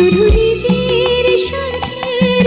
শুধু নিজের স্বার্থের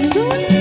do